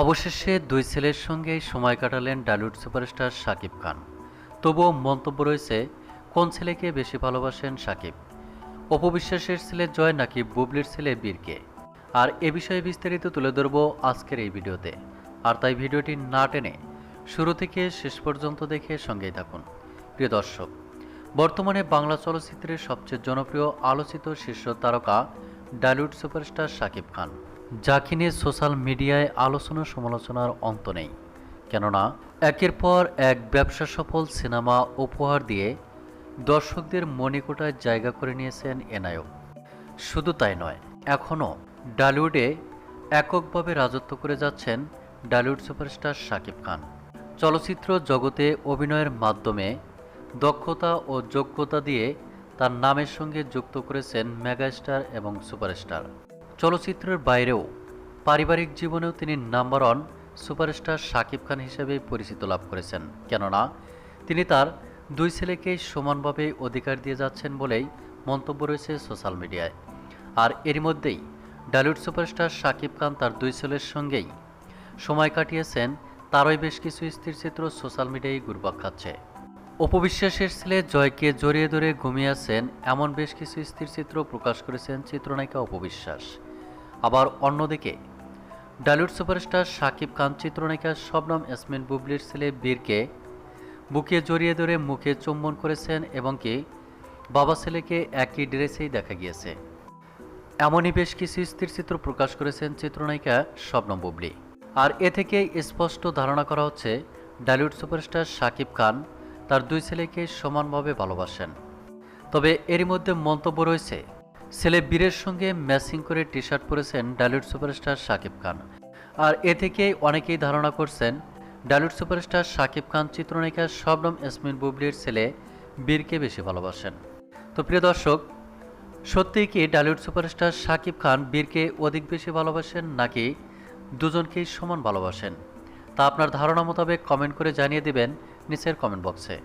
অবশেষে দুই ছেলের সঙ্গেই সময় কাটালেন ডালিউড সুপারস্টার শাকিব খান। তবুও মন্তব্য রয়েছে, কোন ছেলেকে বেশি ভালোবাসেন শাকিব? অপবিশ্বাসের ছেলে জয় নাকি বুবলির ছেলে বীরকে? আর এ বিষয়ে বিস্তারিত তুলে ধরব আজকের এই ভিডিওতে। আর তাই ভিডিওটি না টেনে শুরু থেকে শেষ পর্যন্ত দেখে সঙ্গেই থাকুন। প্রিয় দর্শক, বর্তমানে বাংলা চলচ্চিত্রের সবচেয়ে জনপ্রিয় আলোচিত শীর্ষ তারকা ডালিউড সুপারস্টার শাকিব খান। যাকে নিয়ে সোশ্যাল মিডিয়ায় আলোচনা সমালোচনার অন্ত নেই। কেননা, একের পর এক ব্যবসা সফল সিনেমা উপহার দিয়ে দর্শকদের মনে কোটায় জায়গা করে নিয়েছেন এনায়ক শুধু তাই নয়, এখনও ডালিউডে এককভাবে রাজত্ব করে যাচ্ছেন ডালিউড সুপারস্টার শাকিব খান। চলচ্চিত্র জগতে অভিনয়ের মাধ্যমে দক্ষতা ও যোগ্যতা দিয়ে তার নামের সঙ্গে যুক্ত করেছেন মেগাস্টার এবং সুপারস্টার। চলচ্চিত্রের বাইরেও পারিবারিক জীবনেও তিনি number one superstar Shakib Khan হিসেবে পরিচিত লাভ করেছেন। কেননা, তিনি তার দুই ছেলেকেই সমানভাবে অধিকার দিয়ে যাচ্ছেন বলেই মন্তব্য রয়েছে সোশ্যাল মিডিয়ায় আর এর মধ্যেই ডালিউড সুপারস্টার শাকিব খান তার দুই ছেলের সঙ্গেই সময় কাটিয়েছেন, তারই বেশ কিছু স্থিরচিত্র সোশ্যাল মিডিয়ায় ঘুরপাক খাচ্ছে। অপবিশ্বাসের ছেলে জয়কে জড়িয়ে ধরে ঘুমিয়ে আছেন এমন বেশ কিছু স্থিরচিত্র প্রকাশ করেছেন চিত্রনায়িকা অপবিশ্বাস আবার অন্যদিকে, ডালিউড সুপারস্টার শাকিব খান চিত্রনায়িকা শবনম ইয়াসমিন বুবলির ছেলে বীরকে বুকে জড়িয়ে ধরে মুখে চুম্বন করেছেন এবং কি বাবা ছেলেকে একই ড্রেসেই দেখা গিয়েছে। এমনই বেশ কিছু স্থির চিত্র প্রকাশ করেছেন চিত্রনায়িকা শবনম বুবলি। আর এ থেকে স্পষ্ট ধারণা করা হচ্ছে, ডালিউড সুপারস্টার শাকিব খান তার দুই ছেলেকে সমানভাবে ভালোবাসেন। তবে এরই মধ্যে মন্তব্য রয়েছে ছেলে বীরের সঙ্গে ম্যাচিং করে টি শার্ট পরেছেন ডালিউড সুপারস্টার শাকিব খান। আর এ থেকেই অনেকেই ধারণা করছেন, ডালিউড সুপারস্টার শাকিব খান চিত্রনায়িকা শবনম ইয়াসমিন বুবলির ছেলে বীরকে বেশি ভালোবাসেন। তো প্রিয় দর্শক, সত্যিই কি ডালিউড সুপারস্টার শাকিব খান বীরকে অধিক বেশি ভালোবাসেন নাকি দুজনকেই সমান ভালোবাসেন? তা আপনার ধারণা মোতাবেক কমেন্ট করে জানিয়ে দেবেন নিচের কমেন্ট বক্সে।